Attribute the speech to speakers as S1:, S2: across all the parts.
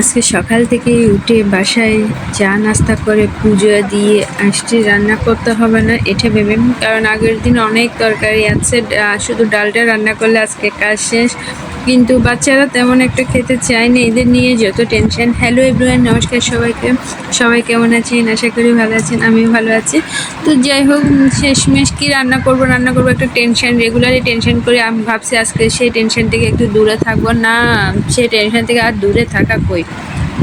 S1: আজকে সকাল থেকে উঠে বাসায় চা নাস্তা করে পুজো দিয়ে আসছি। রান্না করতে হবে না, এটা ভেবে। কারণ আগের দিন অনেক তরকারি আছে শুধু ডালটা রান্না করলে আজকে কাজ শেষ। কিন্তু বাচ্চারা তেমন একটা খেতে চায় না, এদের নিয়ে যত টেনশন। হ্যালো এভরিওয়ান নমস্কার সবাইকে। সবাই কেমন আছেন? আশা করি ভালো আছেন, আমিও ভালো আছি। তো যাই হোক, শেষমেশ কি রান্না করব? রান্না করব একটা টেনশন রেগুলারই টেনশন করে। আমি ভাবছি আজকে সেই টেনশন থেকে একটু দূরে থাকব। না, সেই টেনশন থেকে আর দূরে থাকা কই?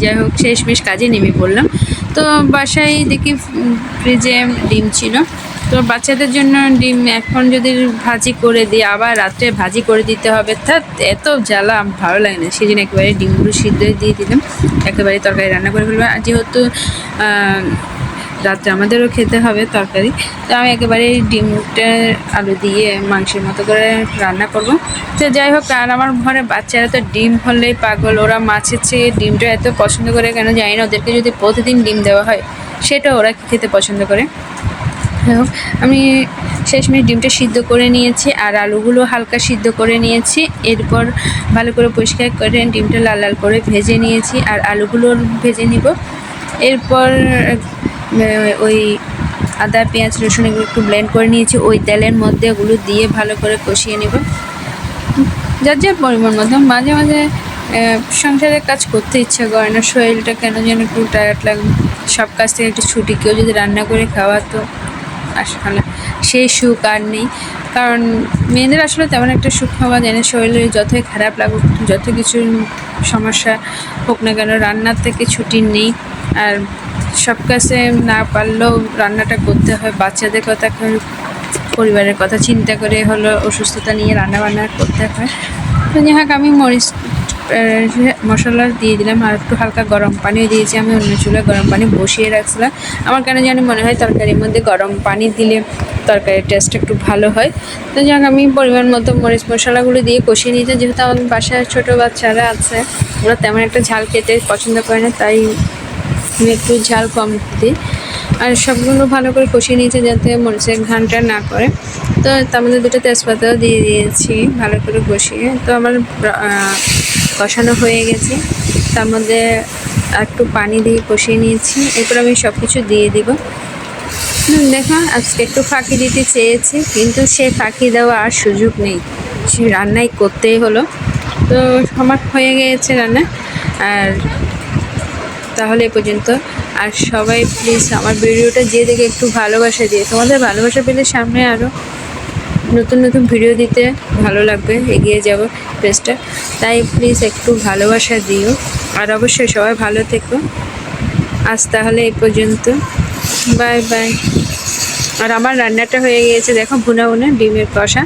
S1: যাই হোক শেষমেশ কাজে নেমে পড়লাম। তো বাসায় দেখি ফ্রিজে ডিম ছিল। তো বাচ্চাদের জন্য ডিম এখন যদি ভাজি করে দিই, আবার রাত্রে ভাজি করে দিতে হবে, তা এত জ্বালা ভালো লাগে না। সেই জন্য একেবারে ডিমগুলো সিদ্ধ দিয়ে দিলাম, একেবারে তরকারি রান্না করে ফেলব আর যেহেতু রাত্রে আমাদেরও খেতে হবে তরকারি। তো আমি একেবারে ডিমটা আলু দিয়ে মাংসের মতো করে রান্না করব। তো যাই হোক আর আমার ঘরে বাচ্চারা তো ডিম হলেই পাগল। ওরা মাছের চেয়ে ডিমটা এত পছন্দ করে কেন জানি না ওদেরকে যদি প্রতিদিন ডিম দেওয়া হয় সেটা ওরা খেতে পছন্দ করে? হোক, আমি শেষমেশ ডিমটা সিদ্ধ করে নিয়েছি আর আলুগুলো হালকা সিদ্ধ করে নিয়েছি। এরপর ভালো করে পরিষ্কার করে ডিমটা লাল লাল করে ভেজে নিয়েছি আর আলুগুলো ভেজে নিব। এরপর ওই আদা, পেঁয়াজ, রসুন এগুলো একটু ব্লেন্ড করে নিয়েছি। ওই তেলের মধ্যে ওগুলো দিয়ে ভালো করে কষিয়ে নেব। যার যার পরিমাণ মতো মাঝে মাঝে সংসারের কাজ করতে ইচ্ছা করে না। শরীরটা কেন যেন একটু টায়ার্ড লাগে সব কাজ থেকে একটু ছুটি। কেউ যদি রান্না করে খাওয়াতো আসলে সেই সুখ আর নেই। কারণ মেয়েদের আসলে তেমন একটা সুখ পাওয়া যায় না। শরীরে যতই খারাপ লাগুক, যত কিছু সমস্যা হোক না কেন, রান্নার থেকে ছুটি নেই। আর সব কাছে না পারলেও রান্নাটা করতে হয়। বাচ্চাদের কথা পরিবারের কথা চিন্তা করে হলো অসুস্থতা নিয়ে রান্না বান্না করতে হয়। তো যাই আমি মরিচ মশলা দিয়ে দিলাম আর একটু হালকা গরম পানিও দিয়েছি। আমি অন্য চুলায় গরম পানি বসিয়ে রাখছিলাম। আমার কেন জানি মনে হয় তরকারির মধ্যে গরম পানি দিলে তরকারির টেস্ট একটু ভালো হয়। তো যাক আমি পরিমাণ মতো মরিচ মশলাগুলো দিয়ে কষিয়ে নিতে যেহেতু আমার বাসায় ছোটো বাচ্চারা আছে, ওরা তেমন একটা ঝাল খেতে পছন্দ করে না, তাই একটু ঝাল কম দিই। আর সবগুলো ভালো করে কষিয়ে নিয়েছি যাতে মরিচের ঘানটা না করে। তো তার মধ্যে দুটো তেজপাতাও দিয়ে দিয়েছি ভালো করে কষিয়ে। তো আমার কষানো হয়ে গেছে। তার মধ্যে একটু পানি দিয়ে কষিয়ে নিয়েছি। এরপর আমি সব কিছু দিয়ে দিব। দেখো আজকে একটু ফাঁকি দিতে চেয়েছি, কিন্তু সে ফাঁকি দেওয়া আর সুযোগ নেই। সে রান্নাই করতেই হলো। তো আমার হয়ে গিয়েছে রান্না। আর তাহলে এ পর্যন্ত। আর সবাই প্লিজ আমার ভিডিওটা যে দেখে একটু ভালোবাসা দিয়ে, তোমাদের ভালোবাসা পেলে সামনে আরও নতুন নতুন ভিডিও দিতে ভালো লাগবে, এগিয়ে যাব পেজটা তাই প্লিজ একটু ভালোবাসা দিও। আর অবশ্যই সবাই ভালো থেকো। আজ তাহলে এই পর্যন্ত। বাই বাই আর আমার রান্নাটা হয়ে গিয়েছে, দেখো ভুনা ভুনা, ডিমের কষা।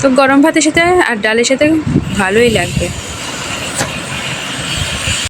S1: তো গরম ভাতের সাথে আর ডালের সাথে ভালোই লাগবে।